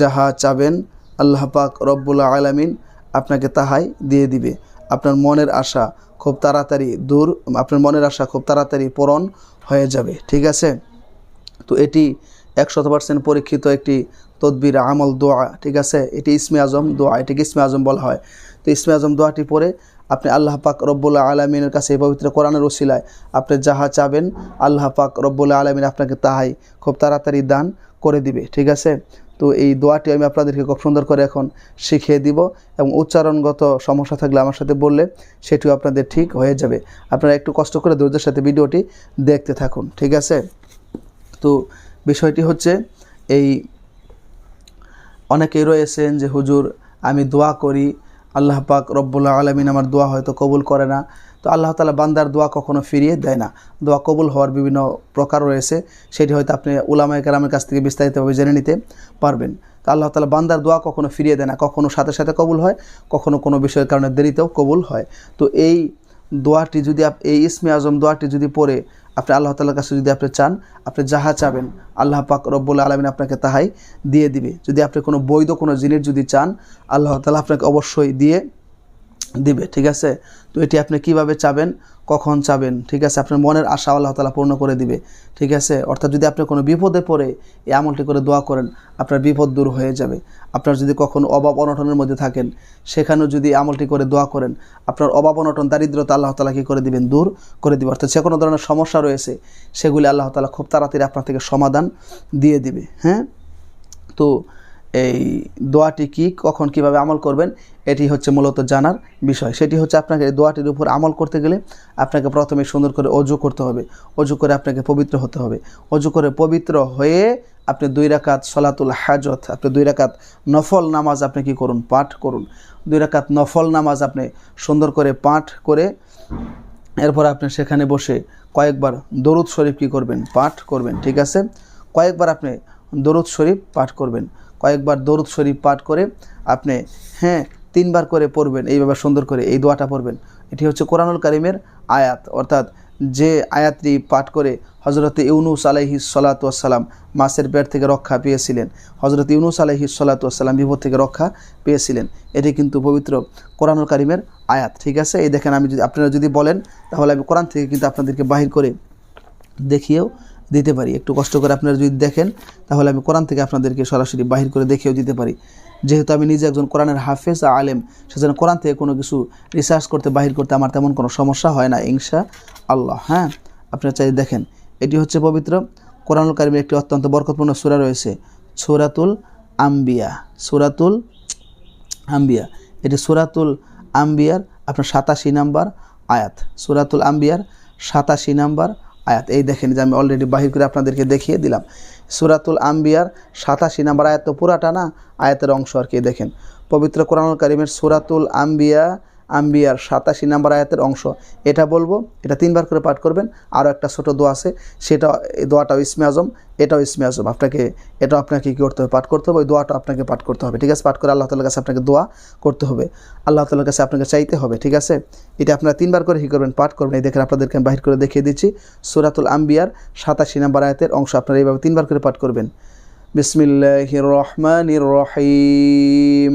যাহা চাবেন আল্লাহ পাক রব্বুল আলামিন আপনাকে তাহাই দিয়ে দিবে। আপনার মনের আশা খুব তাড়াতাড়ি দূর, আপনার মনের আশা খুব তাড়াতাড়ি পূরণ হয়ে যাবে, ঠিক আছে? তো এটি একশত পার্সেন্ট পরীক্ষিত একটি তদবির, আমল, দোয়া, ঠিক আছে? এটি ইসমে আজম দোয়া, এটিকে ইসমে আজম বলা হয়। তো ইসমে আজম দোয়াটি পরে আপনি আল্লাহ পাক রব্বুল্লাহ আলমিনের কাছে পবিত্র কোরআনের ওসিলায় আপনি যাহা চাবেন, আল্লাহ পাক রব্বুল্লাহ আলমিন আপনাকে তাহাই খুব তাড়াতাড়ি দান করে দিবে, ঠিক আছে? তো এই দোয়াটি আমি আপনাদেরকে খুব সুন্দর করে এখন শিখিয়ে দিব এবং উচ্চারণগত সমস্যা থাকলে আমার সাথে বললে সেটিও আপনাদের ঠিক হয়ে যাবে। আপনারা একটু কষ্ট করে ধৈর্যের সাথে ভিডিওটি দেখতে থাকুন, ঠিক আছে? তো বিষয়টি হচ্ছে এই অনেকেই রয়েছেন যে, হুজুর, আমি দোয়া করি, আল্লাহ পাক রব্বুল্লাহ আলমিন আমার দোয়া হয়তো কবুল করে না। তো আল্লাহ তালা বান্দার দোয়া কখনো ফিরিয়ে দেয় না। দোয়া কবুল হওয়ার বিভিন্ন প্রকার রয়েছে, সেটি হয়তো আপনি উলামায় কালামের কাছ থেকে বিস্তারিতভাবে জেনে নিতে পারবেন। তো আল্লাহ তালা বান্দার দোয়া কখনো ফিরিয়ে দেয় না, কখনো সাথে সাথে কবুল হয়, কখনো কোনো বিষয়ের কারণে দেরিতেও কবুল হয়। তো এই দোয়াটি যদি আপ, এই ইসমে আজম দোয়াটি যদি পড়ে, আপনি আল্লাহ তালার কাছে যদি আপনি চান, আপনি যাহা চাবেন, আল্লাহ পাক রব্বুল আলমিন আপনাকে তাহাই দিয়ে দিবে। যদি আপনি কোনো বৈধ কোনো জিনিস যদি চান, আল্লাহ তালা আপনাকে অবশ্যই দিয়ে দিবে, ঠিক আছে? তো এটি আপনি কীভাবে চাবেন? কখন চাবেন? ঠিক আছে? আপনার মনের আশা আল্লাহ তালা পূর্ণ করে দিবে, ঠিক আছে? অর্থাৎ যদি আপনি কোনো বিপদে পড়ে এই আমলটি করে দোয়া করেন, আপনার বিপদ দূর হয়ে যাবে। আপনার যদি কখনো অভাব অনটনের মধ্যে থাকেন, সেখানেও যদি আমলটি করে দোয়া করেন, আপনার অভাব অনটন, দারিদ্রতা আল্লাহ তালা কী করে দিবেন, দূর করে দিবে। অর্থাৎ যে কোনো ধরনের সমস্যা রয়েছে, সেগুলি আল্লাহ তালা খুব তাড়াতাড়ি আপনার থেকে সমাধান দিয়ে দিবে হ্যাঁ? তো এই দোয়াটি কি, কখন কীভাবে আমল করবেন, এটি হচ্ছে মূলত জানার বিষয়। সেটি হচ্ছে আপনাকে এই দোয়াটির উপর আমল করতে গেলে আপনাকে প্রথমে সুন্দর করে অজু করতে হবে। অজু করে আপনাকে পবিত্র হতে হবে। অজু করে পবিত্র হয়ে আপনি দুই রাকাত সলাতুল হাজত, আপনি দুই রাকাত নফল নামাজ আপনি কি করুন, পাঠ করুন। দুই রাকাত নফল নামাজ আপনি সুন্দর করে পাঠ করে এরপর আপনি সেখানে বসে কয়েকবার দরুদ শরীফ কী করবেন, পাঠ করবেন, ঠিক আছে? কয়েকবার আপনি দরুদ শরীফ পাঠ করবেন। কয়েকবার দরুদ শরীফ পাঠ করে আপনি হ্যাঁ তিনবার করে পড়বেন, এইভাবে সুন্দর করে এই দোয়াটা পড়বেন। এটি হচ্ছে কোরআনুল কারিমের আয়াত। অর্থাৎ যে আয়াতটি পাঠ করে হজরত ইউনুস আলাইহি সালাতাম মাসের পেট থেকে রক্ষা পেয়েছিলেন হজরত ইউনুস আলাইহি সালাতাম বিপদ থেকে রক্ষা পেয়েছিলেন, এটি কিন্তু পবিত্র কোরআনুল কারিমের আয়াত, ঠিক আছে? এই দেখেন আমি যদি, আপনারা যদি বলেন, তাহলে আমি কোরআন থেকে কিন্তু আপনাদেরকে বাহির করে দেখিয়েও দিতে পারি। একটু কষ্ট করে আপনারা যদি দেখেন, তাহলে আমি কোরআন থেকে আপনাদেরকে সরাসরি বাহির করে দেখেও দিতে পারি। যেহেতু আমি নিজে একজন কোরআনের হাফেজ, আলেম, সেজন্য কোরআন থেকে কোনো কিছু রিসার্চ করতে, বাহির করতে আমার তেমন কোনো সমস্যা হয় না ইনশা আল্লাহ হ্যাঁ আপনারা চাই দেখেন। এটি হচ্ছে পবিত্র কোরআনুল কারিমের একটি অত্যন্ত বরকতপূর্ণ সুরা রয়েছে, সুরাতুল আম্বিয়া। সুরাতুল আম্বিয়া। এটি সুরাতুল আম্বিয়ার আপনার সাতাশি নাম্বার আয়াত। সুরাতুল আম্বিয়ার সাতাশি নাম্বার আয়াত। এই দেখেন যে আমি অলরেডি বাহির করে আপনাদেরকে দেখিয়ে দিলাম। সুরাতুল আম্বিয়ার সাতাশি নাম্বার আয়াত তো পুরাটা না, আয়াতের অংশ আর কি দেখেন। পবিত্র কোরআনুল করিমের সুরাতুল আম্বিয়া আম্বিয়ার সাতাশি নাম্বার আয়াতের অংশ। এটা বলব, এটা তিনবার করে পাঠ করবেন। আরও একটা ছোটো দোয়া আছে, সেটা এই দোয়াটাও ইসমে আজম, এটাও ইসমে আজম। আপনাকে এটাও আপনাকে কী করতে হবে? পাঠ করতে হবে, ওই দোয়াটা আপনাকে পাঠ করতে হবে। ঠিক আছে? পাঠ করে আল্লাহ তালার কাছে আপনাকে দোয়া করতে হবে। আল্লাহ তালার কাছে আপনাকে চাইতে হবে, ঠিক আছে? এটা আপনারা তিনবার করে কী করবেন? পাঠ করবেন। এই দেখেন, আপনাদেরকে আমি বাহির করে দেখিয়ে দিচ্ছি। সুরাতুল আম্বিয়ার সাতাশি নাম্বার আয়াতের অংশ, আপনারা এইভাবে তিনবার করে পাঠ করবেন। বিসমিল্লাহির রহমানির রহিম।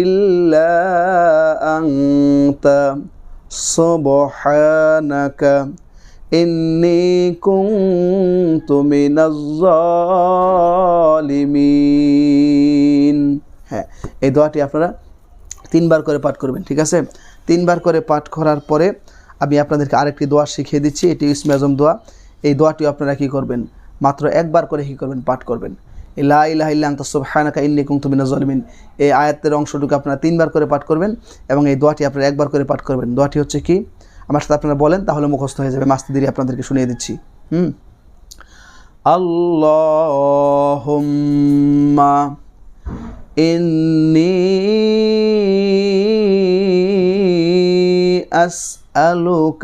ইল্লা আনতা সুবহানাকা ইন্নী কুনতু মিনাজ জালিমিন হ্যাঁ এই দোয়াটি আপনারা তিনবার করে পাঠ করবেন, ঠিক আছে? তিনবার করে পাঠ করার পরে আমি আপনাদেরকে আরেকটি দোয়া শিখিয়ে দিচ্ছি, এটি ইসমে আজম দোয়া। এই দোয়াটিও আপনারা কী করবেন? মাত্র একবার করে কী করবেন? পাঠ করবেন। ইলা ইলাহ ইল্লা আনতা সুবহানাকা ইন্নী কুনতু মিনাজ জালিমিন এই আয়াতের অংশটুকু আপনারা তিনবার করে পাঠ করবেন এবং এই দোয়াটি আপনারা একবার করে পাঠ করবেন দোয়াটি হচ্ছে কি আমার সাথে আপনারা বলেন তাহলে মুখস্থ হয়ে যাবে মাস্তি দিদি আপনাদেরকে শুনিয়ে দিচ্ছি হুম আল্লাহুম্মা إني أسألك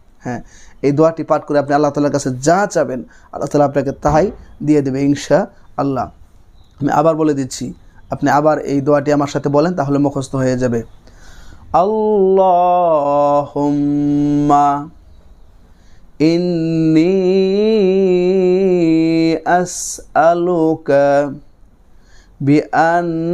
হ্যাঁ এই দোয়াটি পাঠ করে আপনি আল্লাহ তালার কাছে যা চাবেন, আল্লাহ তালা আপনাকে তাহাই দিয়ে দেবে ইনশা আল্লাহ আমি আবার বলে দিচ্ছি, আপনি আবার এই দোয়াটি আমার সাথে বলেন, তাহলে মুখস্থ হয়ে যাবে। আল্লাহ ইন্নি আস আসআলুকা বিআন্নাকা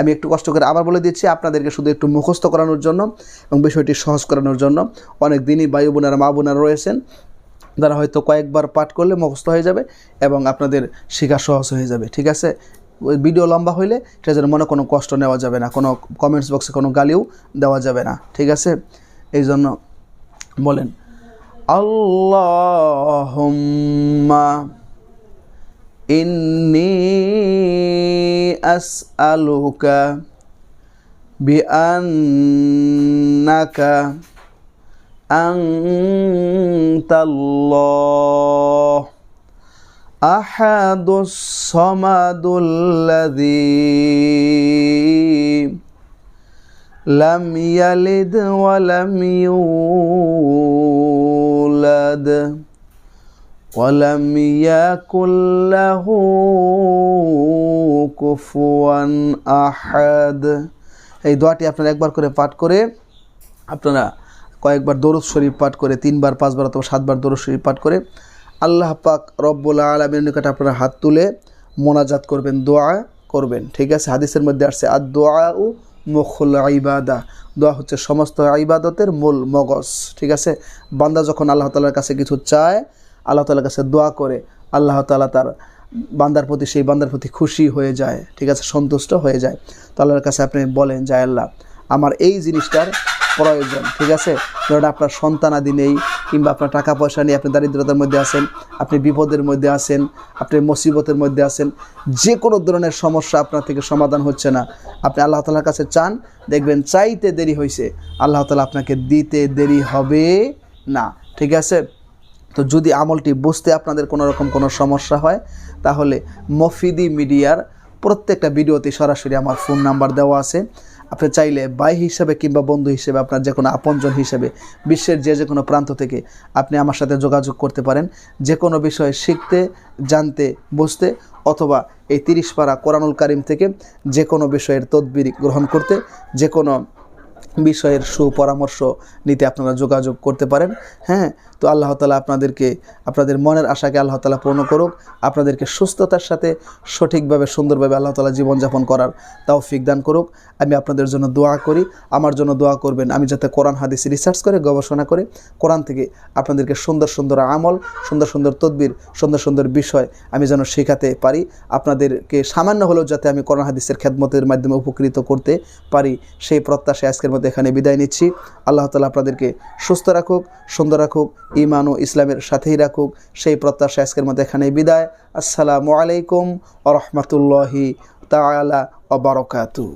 আমি একটু কষ্ট করে আবার বলে দিচ্ছি, আপনাদেরকে শুধু একটু মুখস্থ করানোর জন্য এবং বিষয়টি সহজ করানোর জন্য। অনেক দিনই বায়ু বোনারা, মা বোনারা রয়েছেন, তারা হয়তো কয়েকবার পাঠ করলে মুখস্থ হয়ে যাবে এবং আপনাদের শেখা সহজ হয়ে যাবে, ঠিক আছে? ভিডিও লম্বা হইলে এটা যেন মনে কোনো কষ্ট নেওয়া যাবে না, কোনো কমেন্টস বক্সে কোনো গালিও দেওয়া যাবে না, ঠিক আছে? এই জন্য বলেন আল্লাহ إني أسألك بأنك أنت الله أحد الصمد الذي لم يلد ولم يولد ولم يكن له كفوا أحد এই দোয়াটি আপনারা একবার করে পাঠ করে আপনারা কয়েকবার দরুদ শরীফ পাঠ করে তিনবার পাঁচবার অথবা সাতবার দরুদ শরীফ পাঠ করে আল্লাহ পাক রব্বুল আলমের নিকট আপনারা হাত তুলে মোনাজাত করবেন দোয়া করবেন ঠিক আছে হাদিসের মধ্যে আসছে আর দোয়া ও মুখুল ইবাদা দোয়া হচ্ছে সমস্ত ইবাদতের মূল মগজ ঠিক আছে বান্দা যখন আল্লাহ তালার কাছে কিছু চায় আল্লাহ তালার কাছে দোয়া করে, আল্লাহ তালা তার বান্দার প্রতি, সেই বান্দার প্রতি খুশি হয়ে যায়, ঠিক আছে, সন্তুষ্ট হয়ে যায়। তো আল্লাহর কাছে আপনি বলেন যায় আল্লাহ, আমার এই জিনিসটার প্রয়োজন, ঠিক আছে? ধরেন আপনার সন্তানাদি নেই, কিংবা আপনার টাকা পয়সা নেই, আপনি দারিদ্রতার মধ্যে আছেন, আপনি বিপদের মধ্যে আছেন, আপনি মুসিবতের মধ্যে আছেন যে কোনো ধরনের সমস্যা আপনার থেকে সমাধান হচ্ছে না। আপনি আল্লাহ তালার কাছে চান, দেখবেন চাইতে দেরি হয়েছে আল্লাহ তালা আপনাকে দিতে দেরি হবে না, ঠিক আছে? তো যদি আমলটি বুঝতে আপনাদের কোনো রকম কোনো সমস্যা হয়, তাহলে মফিদি মিডিয়ার প্রত্যেকটা ভিডিওতে সরাসরি আমার ফোন নাম্বার দেওয়া আছে। আপনি চাইলে ভাই হিসাবে কিংবা বন্ধু হিসেবে, আপনার যে কোনো আপনজন হিসেবে, বিশ্বের যে যে কোনো প্রান্ত থেকে আপনি আমার সাথে যোগাযোগ করতে পারেন। যে কোনো বিষয়ে শিখতে, জানতে, বুঝতে অথবা এই তিরিশ পারা কোরআনুল কারিম থেকে যে কোনো বিষয়ের তদবির গ্রহণ করতে, যে কোনো বিষয়ের সুপরামর্শ নিতে আপনারা যোগাযোগ করতে পারেন। হ্যাঁ তো আল্লাহ তালা আপনাদেরকে, আপনাদের মনের আশাকে আল্লাহ তালা পূর্ণ করুক, আপনাদেরকে সুস্থতার সাথে, সঠিকভাবে, সুন্দরভাবে আল্লাহ তালা জীবনযাপন করার তাও দান করুক। আমি আপনাদের জন্য দোয়া করি। আমার জন্য দোয়া করবেন আমি যাতে কোরআন, হাদিস রিসার্চ করে, গবেষণা করে, কোরআন থেকে আপনাদেরকে সুন্দর সুন্দর আমল, সুন্দর সুন্দর তদবির, সুন্দর সুন্দর বিষয় আমি যেন শেখাতে পারি। আপনাদেরকে সামান্য হলেও যাতে আমি কোরআন, হাদিসের খেদমতের মাধ্যমে উপকৃত করতে পারি, সেই প্রত্যাশায় আজকের মধ্যে এখানে বিদায় নিচ্ছি। আল্লাহ তালা আপনাদেরকে সুস্থ রাখুক, সুন্দর রাখুক ইমান ও ইসলামের সাথেই রাখুক। সেই প্রত্যাশা আজকের মধ্যে এখানে বিদায়। আসসালামু আলাইকুম আ রহমতুল্লাহি তালা অবরকাতু